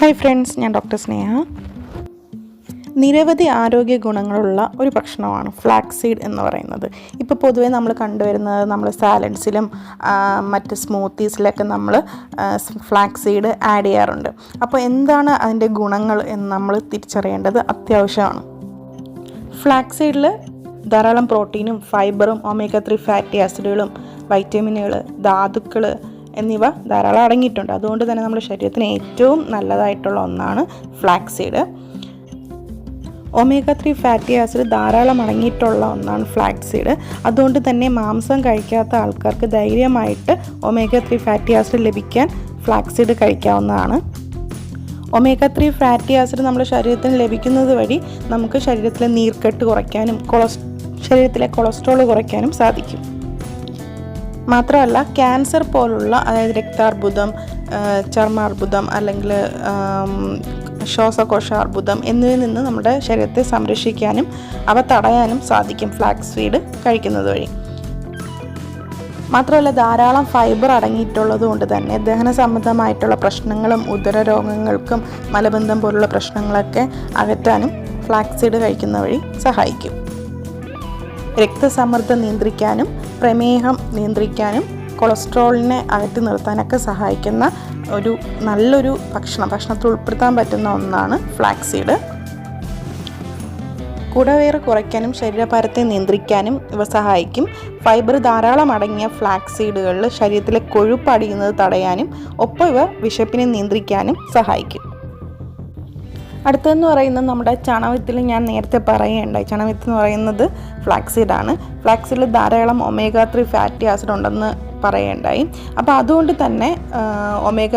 Hi friends ഞാൻ doctor Sneha. നിരവധി ആരോഗ്യ ഗുണങ്ങളുള്ള ഒരു ഭക്ഷണമാണ് ഫ്ലാക്സ് സീഡ് എന്ന് പറയുന്നത്. ഇപ്പോൾ പൊതുവെ നമ്മൾ കണ്ടുവരുന്നത് നമ്മൾ സാലഡ്സിലും മറ്റ് സ്മൂത്തീസിലൊക്കെ നമ്മൾ ഫ്ലാക്സ് സീഡ് ആഡ് ചെയ്യാറുണ്ട്. അപ്പോൾ എന്താണ് അതിന്റെ ഗുണങ്ങൾ എന്ന് നമ്മൾ തിരിച്ചറിയേണ്ടത് അത്യാവശ്യമാണ്. ഫ്ലാക്സ് സീഡിൽ ധാരാളം പ്രോട്ടീനും ഫൈബറും ഒമേഗ ത്രീ ഫാറ്റി ആസിഡുകളും വൈറ്റമിനുകൾ ധാതുക്കൾ എന്നിവ ധാരാളം അടങ്ങിയിട്ടുണ്ട്. അതുകൊണ്ട് തന്നെ നമ്മുടെ ശരീരത്തിന് ഏറ്റവും നല്ലതായിട്ടുള്ള ഒന്നാണ് flax seed omega three fatty acid ധാരാളം അടങ്ങിയിട്ടുള്ള ഒന്നാണ് ഫ്ലാക്സ് സീഡ് അതുകൊണ്ട് തന്നെ മാംസം കഴിക്കാത്ത ആൾക്കാർക്ക് ധൈര്യമായിട്ട് ഒമേഗ ത്രീ ഫാറ്റി ആസിഡ് ലഭിക്കാൻ ഫ്ലാക്സ് സീഡ് കഴിക്കാവുന്നതാണ്. ഒമേഗ ത്രീ ഫാറ്റി ആസിഡ് നമ്മുടെ ശരീരത്തിന് ലഭിക്കുന്നത് വഴി നമുക്ക് ശരീരത്തിലെ നീർക്കെട്ട് കുറയ്ക്കാനും കൊളസ് ശരീരത്തിലെ കൊളസ്ട്രോൾ കുറയ്ക്കാനും സാധിക്കും. മാത്രമല്ല ക്യാൻസർ പോലുള്ള അതായത് രക്താർബുദം ചർമാർബുദം അല്ലെങ്കിൽ ശ്വാസകോശാർബുദം എന്നിവയിൽ നിന്ന് നമ്മുടെ ശരീരത്തെ സംരക്ഷിക്കാനും അവ തടയാനും സാധിക്കും ഫ്ലാക്സ് ഫീഡ് കഴിക്കുന്നത് വഴി. മാത്രമല്ല ധാരാളം ഫൈബർ അടങ്ങിയിട്ടുള്ളത് കൊണ്ട് തന്നെ ദഹന സംബന്ധമായിട്ടുള്ള പ്രശ്നങ്ങളും ഉദര രോഗങ്ങൾക്കും മലബന്ധം പോലുള്ള പ്രശ്നങ്ങളൊക്കെ അകറ്റാനും ഫ്ലാക്സീഡ് കഴിക്കുന്ന വഴി സഹായിക്കും. രക്തസമ്മർദ്ദം നിയന്ത്രിക്കാനും പ്രമേഹം നിയന്ത്രിക്കാനും കൊളസ്ട്രോളിനെ അകറ്റി നിർത്താനൊക്കെ സഹായിക്കുന്ന ഒരു നല്ലൊരു ഭക്ഷണം ഭക്ഷണത്തിൽ ഉൾപ്പെടുത്താൻ പറ്റുന്ന ഒന്നാണ് ഫ്ലാക്സീഡ് കുടവേറ് കുറയ്ക്കാനും ശരീരഭാരത്തെ നിയന്ത്രിക്കാനും ഇവ സഹായിക്കും. ഫൈബർ ധാരാളം അടങ്ങിയ ഫ്ലാക്സ് സീഡുകളിൽ ശരീരത്തിലെ കൊഴുപ്പ് അടിയുന്നത് തടയാനും ഒപ്പം ഇവ വിശപ്പിനെ നിയന്ത്രിക്കാനും സഹായിക്കും. അടുത്തതെന്ന് പറയുന്നത് നമ്മുടെ ചണവിത്തിൽ ഞാൻ നേരത്തെ പറയുകയുണ്ടായി. ചണവിത്ത് എന്ന് പറയുന്നത് ഫ്ലാക്സീഡാണ് ഫ്ലാക്സിൽ ധാരാളം ഒമേഗ ത്രീ ഫാറ്റി ആസിഡ് ഉണ്ടെന്ന് പറയുകയുണ്ടായി. അപ്പോൾ അതുകൊണ്ട് തന്നെ ഒമേഗ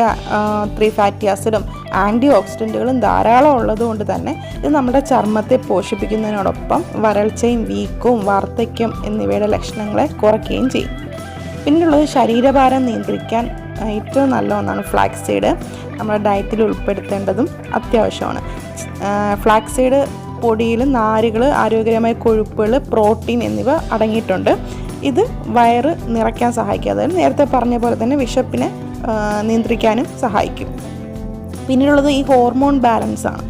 ത്രീ ഫാറ്റി ആസിഡും ആന്റി ഓക്സിഡന്റുകളും ധാരാളം ഉള്ളതുകൊണ്ട് തന്നെ ഇത് നമ്മുടെ ചർമ്മത്തെ പോഷിപ്പിക്കുന്നതിനോടൊപ്പം വരൾച്ചയും വീക്കവും വാർദ്ധക്യം എന്നിവയുടെ ലക്ഷണങ്ങളെ കുറയ്ക്കുകയും ചെയ്യും. പിന്നുള്ളത് ശരീരഭാരം നിയന്ത്രിക്കാൻ ഏറ്റവും നല്ല ഒന്നാണ് ഫ്ലാക്സ് സീഡ് നമ്മുടെ ഡയറ്റിൽ ഉൾപ്പെടുത്തേണ്ടതും അത്യാവശ്യമാണ്. ഫ്ലാക്സ് സീഡ് പൊടിയിൽ നാരുകൾ ആരോഗ്യകരമായ കൊഴുപ്പുകൾ പ്രോട്ടീൻ എന്നിവ അടങ്ങിയിട്ടുണ്ട്. ഇത് വയറ് നിറയ്ക്കാൻ സഹായിക്കും. അതായത് നേരത്തെ പറഞ്ഞ പോലെ തന്നെ വിശപ്പിനെ നിയന്ത്രിക്കാനും സഹായിക്കും. പിന്നീടുള്ളത് ഈ ഹോർമോൺ ബാലൻസ് ആണ്.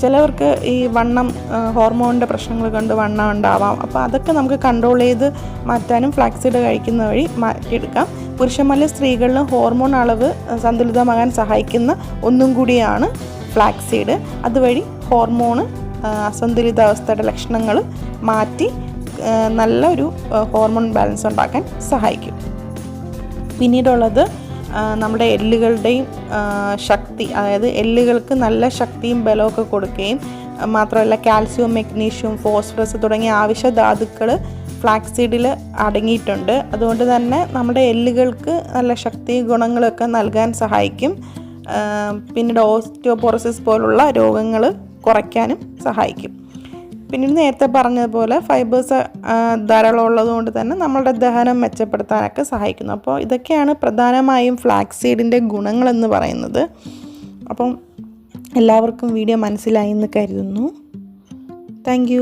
ചിലവർക്ക് ഈ വണ്ണം ഹോർമോണിന്റെ പ്രശ്നങ്ങൾ കൊണ്ട് വണ്ണം ഉണ്ടാവാം. അപ്പോൾ അതൊക്കെ നമുക്ക് കൺട്രോൾ ചെയ്ത് മാറ്റാനും ഫ്ലാക്സിഡ് കഴിക്കുന്ന വഴി മാറ്റിയെടുക്കാം. പുരുഷന്മാരിലെ സ്ത്രീകളിലും ഹോർമോൺ അളവ് സന്തുലിതമാകാൻ സഹായിക്കുന്ന ഒന്നും കൂടിയാണ് ഫ്ലാക്സീഡ് അതുവഴി ഹോർമോണ് അസന്തുലിതാവസ്ഥയുടെ ലക്ഷണങ്ങൾ മാറ്റി നല്ലൊരു ഹോർമോൺ ബാലൻസ് ഉണ്ടാക്കാൻ സഹായിക്കും. പിന്നീടുള്ളത് നമ്മുടെ എല്ലുകളുടെയും ശക്തി അതായത് എല്ലുകൾക്ക് നല്ല ശക്തിയും ബലമൊക്കെ കൊടുക്കുകയും മാത്രമല്ല കാൽസ്യവും മെഗ്നീഷ്യവും ഫോസ്ഫറസ് തുടങ്ങിയ ആവശ്യ ധാതുക്കൾ ഫ്ലാക്സീഡിൽ അടങ്ങിയിട്ടുണ്ട്. അതുകൊണ്ട് തന്നെ നമ്മുടെ എല്ലുകൾക്ക് നല്ല ശക്തി ഗുണങ്ങളൊക്കെ നൽകാൻ സഹായിക്കും. പിന്നീട് ഓസ്റ്റിയോപോറസിസ് പോലുള്ള രോഗങ്ങൾ കുറയ്ക്കാനും സഹായിക്കും. പിന്നീട് നേരത്തെ പറഞ്ഞതുപോലെ ഫൈബേഴ്സ് ധാരാളം ഉള്ളതുകൊണ്ട് തന്നെ നമ്മളുടെ ദഹനം മെച്ചപ്പെടുത്താനൊക്കെ സഹായിക്കുന്നു. അപ്പോൾ ഇതൊക്കെയാണ് പ്രധാനമായും ഫ്ലാക്സ് സീഡിന്റെ ഗുണങ്ങളെന്ന് പറയുന്നത്. അപ്പം എല്ലാവർക്കും വീഡിയോ മനസ്സിലായി എന്ന് കരുതുന്നു. താങ്ക്